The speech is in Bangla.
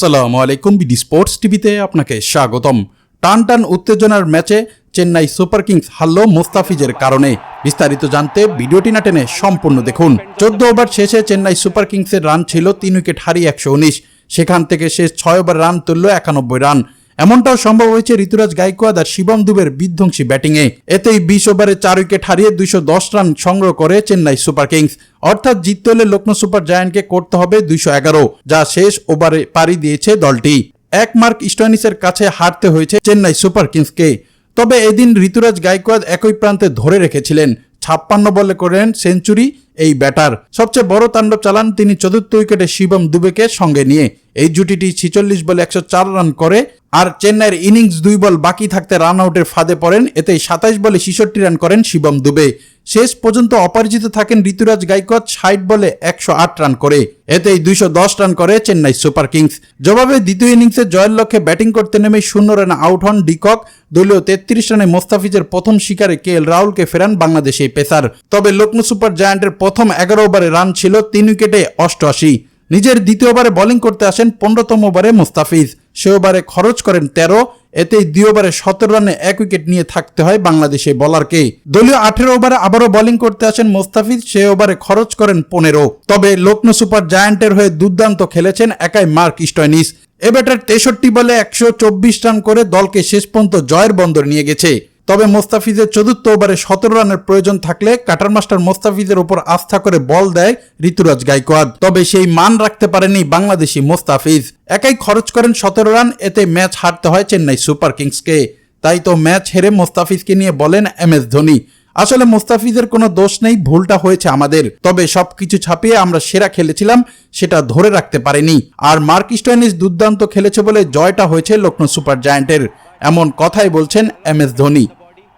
আসসালামু আলাইকুম বিডি স্পোর্টস টিভিতে আপনাকে স্বাগতম। টান টান উত্তেজনার ম্যাচে চেন্নাই সুপার কিংস হারল মুস্তাফিজের কারণে। বিস্তারিত জানতে ভিডিওটি না টেনে সম্পূর্ণ দেখুন। চোদ্দ ওভার শেষে চেন্নাই সুপার কিংসের রান ছিল তিন উইকেট হারিয়ে একশো উনিশ। সেখান থেকে শেষ ছয় ওভার রান তুলল একানব্বই রান। এমনটাও সম্ভব হয়েছে ঋতুরাজ গাইকোয়াদ আর শিবম দুবের বিধ্বংসী ব্যাটিংয়ে। এতেই বিশ ওভারে চার উইকেট হারিয়ে দুইশো দশ রান সংগ্রহ করে চেন্নাই সুপার কিংস। অর্থাৎ জিততে হলে লক্ষ্ণৌ সুপার জায়ান্টকে করতে হবে দুইশো এগারো, যা শেষ ওভারে পাড়ি দিয়েছে দলটি। এক মার্ক স্টোয়ানিসের কাছে হারতে হয়েছে চেন্নাই সুপার কিংসকে। তবে এদিন ঋতুরাজ গাইকোয়াদ একই প্রান্তে ধরে রেখেছিলেন। ছাপ্পান্ন বলে করেন সেঞ্চুরি, এই ব্যাটার। সবচেয়ে বড় তাণ্ডব চালান তিনি চতুর্থ উইকেটে শিবম দুবেকে সঙ্গে নিয়ে। এই জুটিটি ছিচল্লিশ বলে একশো চার রান করে, আর চেন্নাইয়ের ইনিংস দুই বল বাকি থাকতে রান আউটের ফাঁদে পড়েন এতে সাতাইশ বলে ছিষট্টি রান করেন শিবম দুবে। শেষ পর্যন্ত অপরাজিত থাকেন ঋতুরাজ গাইকোয়াদ ষাট বলে একশো আট রান করে, এতেই দুইশো দশ রান করে চেন্নাই সুপার কিংস। জবাবে দ্বিতীয় ইনিংসে জয়ের লক্ষ্যে ব্যাটিং করতে নেমে শূন্য রানে আউট হন ডিকক, দলীয় তেত্রিশ রানে মোস্তাফিজের প্রথম শিকারে কে এল রাহুলকে ফেরান বাংলাদেশ পেসার। তবে লক্ষ্ণৌ সুপার জায়ান্টের প্রথম এগারো ওভারে রান ছিল তিন উইকেটে অষ্টআশি। নিজের দ্বিতীয় ওভারে বোলিং করতে আসেন পনেরোতম ওভারে মুস্তাফিজ। সে ওভারে খরচ করেন তেরো, এতেই ওভারে সতেরো রানে এক উইকেট নিয়ে থাকতে হয় বাংলাদেশে বলারকে দলীয় আঠেরো ওভারে আবারও বোলিং করতে আসেন মোস্তাফিজ, সে ওভারে খরচ করেন পনেরো। তবে লক্ষ্ণৌ সুপার জায়ান্টের হয়ে দুর্দান্ত খেলেছেন একাই মার্ক স্টয়নিস। এ ব্যাটার তেষট্টি বলে একশো চব্বিশ রান করে দলকে শেষ পর্যন্ত জয়ের বন্দর নিয়ে গেছে। তবে মোস্তাফিজের চতুর্থ ওভারে সতেরো রানের প্রয়োজন থাকলে কাটার মাস্টার মোস্তাফিজের ওপর আস্থা করে বল দেয় ঋতুরাজ গাইকোয়াদ। তবে সেই মান রাখতে পারেনি বাংলাদেশি মোস্তাফিজ। একাই খরচ করেন সতেরো রান, এতে ম্যাচ হারতে হয় চেন্নাই সুপার কিংসকে। তাই তো ম্যাচ হেরে মোস্তাফিজকে নিয়ে বলেন এম এস ধোনি। আসলে মোস্তাফিজের কোনো দোষ নেই, ভুলটা হয়েছে আমাদের। তবে সবকিছু ছাপিয়ে আমরা সেরা খেলেছিলাম, সেটা ধরে রাখতে পারিনি। আর মার্ক স্টোয়ানিস দুর্দান্ত খেলেছে বলে জয়টা হয়েছে লক্ষ্ণৌ সুপার জায়ান্টের। এমন কথাই বলছেন এম এস ধোনি।